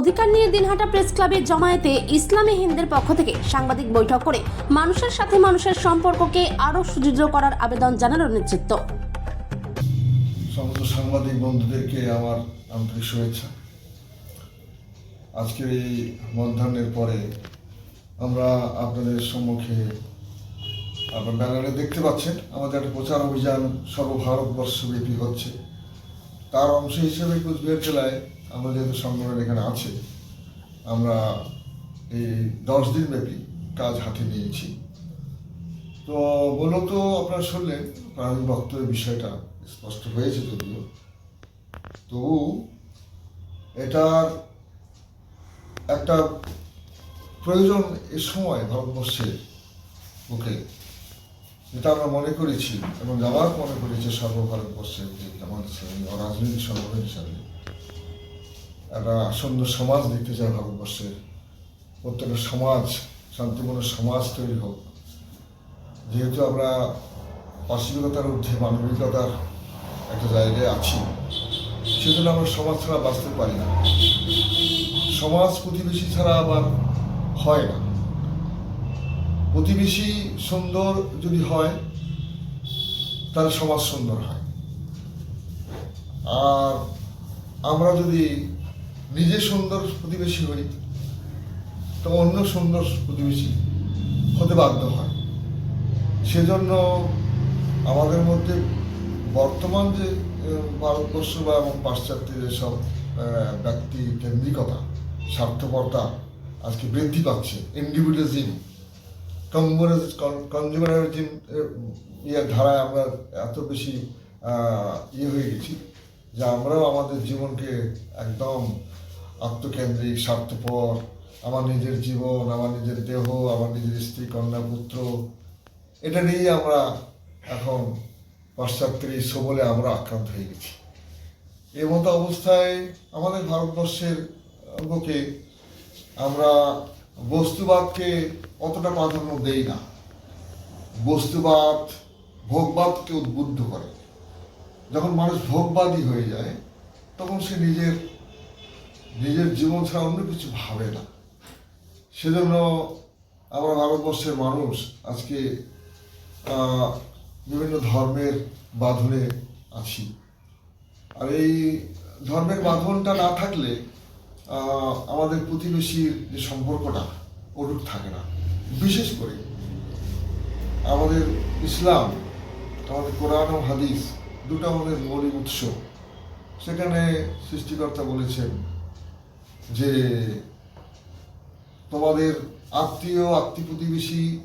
অধিকার নিয়ে দিনহাটা প্রেস ক্লাবের জমায়েতে ইসলামী হিন্দের পক্ষ থেকে সাংবাদিক বৈঠক করে মানুষের সাথে মানুষের সম্পর্ককে আরও সুদৃঢ় করার আবেদন জানালো নেতৃত্ব। সমস্ত সাংবাদিক বন্ধুদেরকে আমার আন্তরিক শুভেচ্ছা। আজকের এই মধ্যাহ্নের পরে আমরা আপনাদের সম্মুখে আপনার ব্যানারে দেখতে পাচ্ছেন, আমাদের একটা প্রচার অভিযান সর্বভারতবর্ষব্যাপী হচ্ছে। তার অংশ হিসেবে কুচবিহার জেলায় আমরা যেহেতু সংগঠন এখানে আছে, আমরা এই দশ দিন ব্যাপী কাজ হাতে নিয়েছি। তো মূলত আপনারা শুনলেন, প্রাণী বক্তব্যের বিষয়টা স্পষ্ট হয়েছে যদিও। তবু এটার একটা প্রয়োজন এ সময় ভারতবর্ষের বুকে, যেটা আমরা মনে করেছি এবং জামাত মনে করেছে সর্বভারতবর্ষের যে ও রাজনৈতিক সংগঠন হিসাবে। একটা আসন্ন সমাজ দেখতে চায় ভারতবর্ষের প্রত্যেকটা সমাজ, শান্তিপূর্ণ সমাজ তৈরি হোক। যেহেতু আমরা পার্শ্বিকতার ঊর্ধ্বে, মানবিকতার একটা জায়গায় আছি, সেজন্য আমরা সমাজ ছাড়া বাঁচতে পারি না। সমাজ প্রতিবেশী ছাড়া আবার হয় না। প্রতিবেশী সুন্দর যদি হয়, তাহলে সমাজ সুন্দর হয়। আর আমরা যদি নিজে সুন্দর প্রতিবেশী হই তো অন্য সুন্দর প্রতিবেশী হতে বাধ্য হয়। সেজন্য আমাদের মধ্যে বর্তমান যে ভারতবর্ষ বা এবং পাশ্চাত্যের যেসব ব্যক্তি কেন্দ্রিকতা, স্বার্থপরতা আজকে বৃদ্ধি পাচ্ছে ইন্ডিভিজুয়ালিজম কনজিউমারিজম ইয়ের ধারায় আমরা এত বেশি ইয়ে হয়ে গেছি। যে আমরাও আমাদের জীবনকে একদম আত্মকেন্দ্রিক, স্বার্থপর, আমার নিজের জীবন, আমার নিজের দেহ, আমার নিজের স্ত্রী, কন্যা, পুত্র, এটা নিয়েই আমরা এখন পাশ্চাত্যের এই সবলে আমরা আক্রান্ত হয়ে গেছি। এই মতো অবস্থায় আমাদের ভারতবর্ষের বুকে আমরা বস্তুবাদকে অতটা প্রাধান্য দেই না। বস্তুবাদ, ভোগবাদকে উদ্বুদ্ধ করে। যখন মানুষ ভোগবাদী হয়ে যায়, তখন সে নিজের নিজের জীবন ছাড়া অন্য কিছু ভাবে না। সেজন্য আমরা ভারতবর্ষের মানুষ আজকে বিভিন্ন ধর্মের বাঁধনে আছি। আর এই ধর্মের বাঁধনটা না থাকলে আমাদের প্রতিবেশীর যে সম্পর্কটা অটুট থাকে না। বিশেষ করে আমাদের ইসলাম, আমাদের কোরআন ও হাদিস দুটো আমাদের মৌলিক উৎস। সেখানে সৃষ্টিকর্তা বলেছেন যে তোমাদের আত্মীয় আত্মীয় প্রতিবেশী,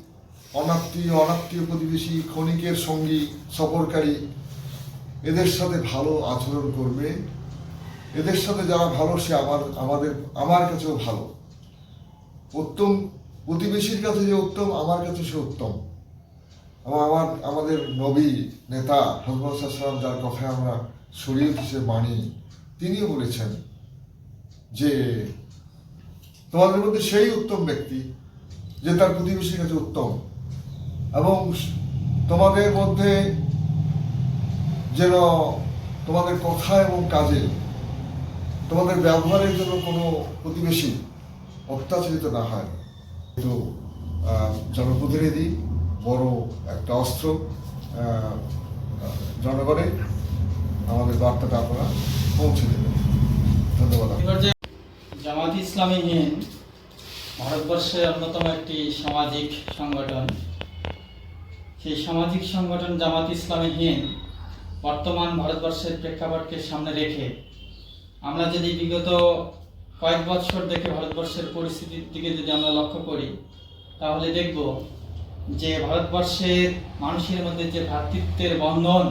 অনাত্মীয় অনাত্মীয় প্রতিবেশী, ক্ষণিকের সঙ্গী, সফরকারী, এদের সাথে ভালো আচরণ করবে। এদের সাথে যারা ভালো, সে আমার, আমাদের, আমার কাছেও ভালো। উত্তম, প্রতিবেশীর কাছে যে উত্তম, আমার কাছে সে উত্তম। আমার আমাদের নবী নেতা হজরত সাল্লাম যার কথায় আমরা শরীর হিসেবে মানি তিনিও বলেছেন যে তোমাদের মধ্যে সেই উত্তম ব্যক্তি যে তার প্রতিবেশীর কাছে উত্তম। এবং তোমাদের মধ্যে যেন তোমাদের কথা এবং কাজে তোমাদের ব্যবহারের জন্য কোনো প্রতিবেশী অত্যাচারিত না হয়। তো আহ, জনপ্রতিনিধি বড় একটা অস্ত্র জনগণে আমাদের বার্তাটা আপনারা পৌঁছে দেবেন। ধন্যবাদ জামাত ইসলামী হিন্দ ভারতবর্ষের অন্যতম একটি সামাজিক সংগঠন, সেই সামাজিক সংগঠন জামাত ইসলামী হিন্দ বর্তমান ভারতবর্ষের প্রেক্ষাপটকে সামনে রেখে আমরা যদি বিগত কয়েক বছর দেখে ভারতবর্ষের পরিস্থিতির দিকে যদি আমরা লক্ষ্য করি, তাহলে দেখব যে ভারতবর্ষের মানুষের মধ্যে যে ভ্রাতৃত্বের বন্ধন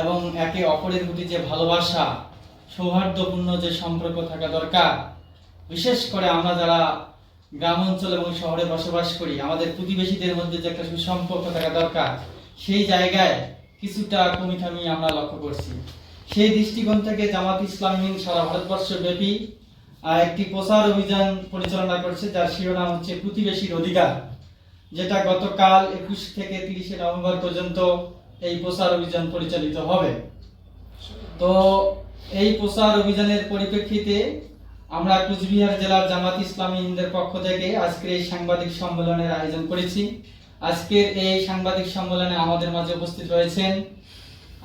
এবং একে অপরের প্রতি যে ভালোবাসা, সৌহার্দ্যপূর্ণ যে সম্পর্ক থাকা দরকার, বিশেষ করে আমরা যারা গ্রাম অঞ্চল এবং শহরে বসবাস করি, আমাদের প্রতিবেশীদের মধ্যে যে একটা সুসম্পর্ক থাকা দরকার, সেই জায়গায় কিছুটা কমিখামি আমরা লক্ষ্য করছি। সেই দৃষ্টিকোণ থেকে জামাত ইসলামী সারা ভারতবর্ষ ব্যাপী একটি প্রচার অভিযান পরিচালনা করছে, যার শিরোনাম হচ্ছে প্রতিবেশীর অধিকার। যেটা গতকাল একুশ থেকে তিরিশে নভেম্বর পর্যন্ত এই প্রচার অভিযান পরিচালিত হবে। তো এই প্রচার অভিযানের পরিপ্রেক্ষিতে আমরা কুচবিহার জেলার জামাত ইসলামী হিন্দের পক্ষ থেকে আজকের এই সাংবাদিক সম্মেলনের আয়োজন করেছি। আজকের এই সাংবাদিক সম্মেলনে আমাদের মাঝে উপস্থিত রয়েছেন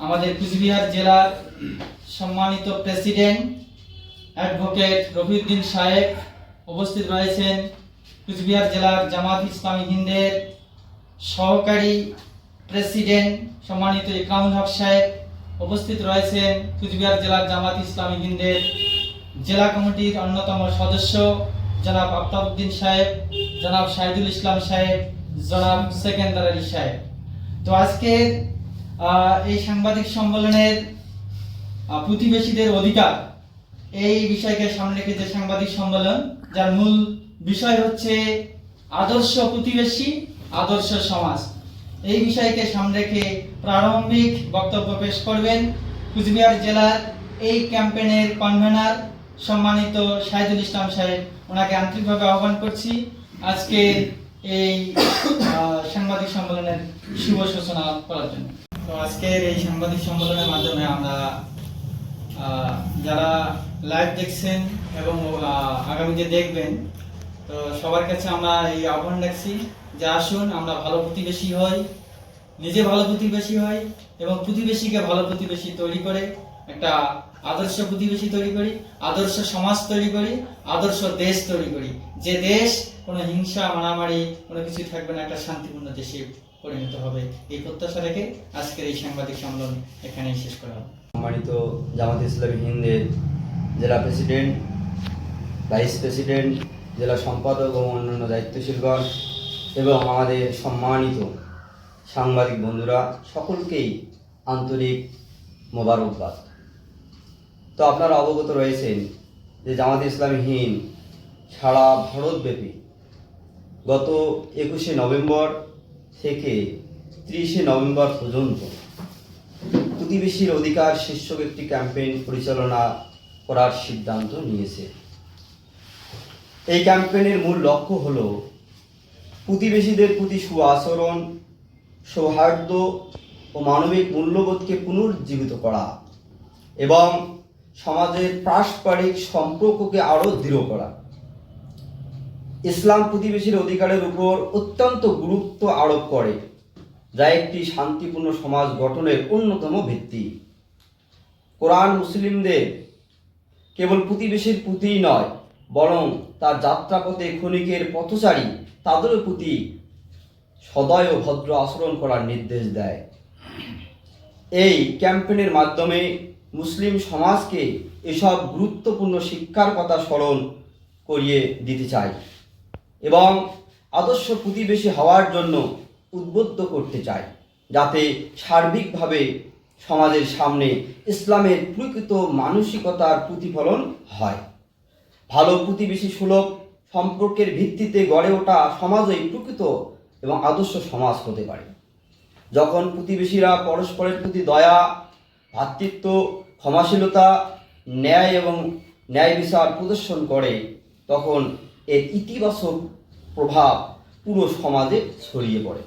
আমাদের কুচবিহার জেলার সম্মানিত প্রেসিডেন্ট অ্যাডভোকেট রফিউদ্দিন সাহেব উপস্থিত রয়েছেন কুচবিহার জেলার জামাত ইসলামী হিন্দের সহকারী প্রেসিডেন্ট সম্মানিত ইকরামুল হক সাহেব উপস্থিত রয়েছেন কুচবিহার জেলার জামাত ইসলামী হিন্দের জেলা কমিটির অন্যতম সদস্য জনাব আফতাবউদ্দিন সাহেব, জনাব শাহিদুল ইসলাম সাহেব, জনাব সেকেন্দার আলী সাহেব। তো আজকে এই সাংবাদিক সম্মেলনের প্রতিবেশীদের অধিকার, এই বিষয়কে সামনে রেখে যে সাংবাদিক সম্মেলন, যার মূল বিষয় হচ্ছে আদর্শ প্রতিবেশী, আদর্শ সমাজ। এই বিষয়কে সামনে রেখে প্রারম্ভিক বক্তব্য পেশ করবেন কুচবিহার জেলার এই ক্যাম্পেইনের কনভেনার সম্মানিত শাহিদুল ইসলাম সাহেব। ওনাকে আন্তরিকভাবে আহ্বান করছি আজকে এই সাংবাদিক সম্মেলনের শুভ সূচনা করার জন্য। তো আজকের এই সাংবাদিক সম্মেলনের মাধ্যমে আমরা যারা লাইভ দেখছেন এবং আগামীতে দেখবেন তো সবার কাছে আমরা এই আহ্বান রাখছি যে আসুন, আমরা ভালো প্রতিবেশী হই, নিজে ভালো প্রতিবেশী হই এবং প্রতিবেশীকে ভালো প্রতিবেশী তৈরি করে, একটা আদর্শ প্রতিবেশী তৈরি করি, আদর্শ সমাজ তৈরি করি, আদর্শ দেশ তৈরি করি। যে দেশ, কোনো হিংসা, মারামারি, কোনো কিছু থাকবে না, একটা শান্তিপূর্ণ দেশে পরিণত হবে। এই প্রত্যাশা রেখে আজকের এই সাংবাদিক সম্মেলন এখানেই শেষ করা সম্মানিত জামাত ইসলামী হিন্দের জেলা প্রেসিডেন্ট, ভাইস প্রেসিডেন্ট জেলা সম্পাদক এবং অন্যান্য দায়িত্বশীলগণ এবং আমাদের সম্মানিত সাংবাদিক বন্ধুরা, সকলকেই আন্তরিক মোবারকবাদ। তো আপনারা অবগত রয়েছেন যে জামাত ইসলামী হিন্দ সারা ভারতব্যাপী গত একুশে নভেম্বর থেকে ত্রিশে নভেম্বর পর্যন্ত প্রতিবেশীর অধিকার শীর্ষক একটি ক্যাম্পেইন পরিচালনা করার সিদ্ধান্ত নিয়েছে। এই ক্যাম্পেইনের মূল লক্ষ্য হল প্রতিবেশীদের প্রতি সুআচরণ, সৌহার্দ্য ও মানবিক মূল্যবোধকে পুনরুজ্জীবিত করা এবং সমাজের পারস্পরিক সম্পর্ককে আরও দৃঢ় করা। ইসলাম প্রতিবেশীর অধিকারের উপর অত্যন্ত গুরুত্ব আরোপ করে, যা একটি শান্তিপূর্ণ সমাজ গঠনের অন্যতম ভিত্তি। কোরআন মুসলিমদের কেবল প্রতিবেশীর প্রতিই নয় বরং তার যাত্রাপথে ক্ষণিকের পথচারী তাদের প্রতি সদয় ও ভদ্র আচরণ করার নির্দেশ দেয়। এই ক্যাম্পেনের মাধ্যমে মুসলিম সমাজকে এসব গুরুত্বপূর্ণ শিক্ষার কথা স্মরণ করিয়ে দিতে চাই এবং আদর্শ প্রতিবেশী হওয়ার জন্য উদ্বুদ্ধ করতে চাই যাতে সার্বিকভাবে সমাজের সামনে ইসলামের প্রকৃত মানসিকতার প্রতিফলন হয়। ভালো প্রতিবেশী সুলভ সম্পর্কের ভিত্তিতে গড়ে ওঠা সমাজই প্রকৃত এবং আদর্শ সমাজ হতে পারে। যখন প্রতিবেশীরা পরস্পরের প্রতি দয়া ভ্রাতৃত্ব ক্ষমাশীলতা, ন্যায় এবং ন্যায় বিচার প্রদর্শন করে, তখন এর ইতিবাচক প্রভাব পুরো সমাজে ছড়িয়ে পড়ে।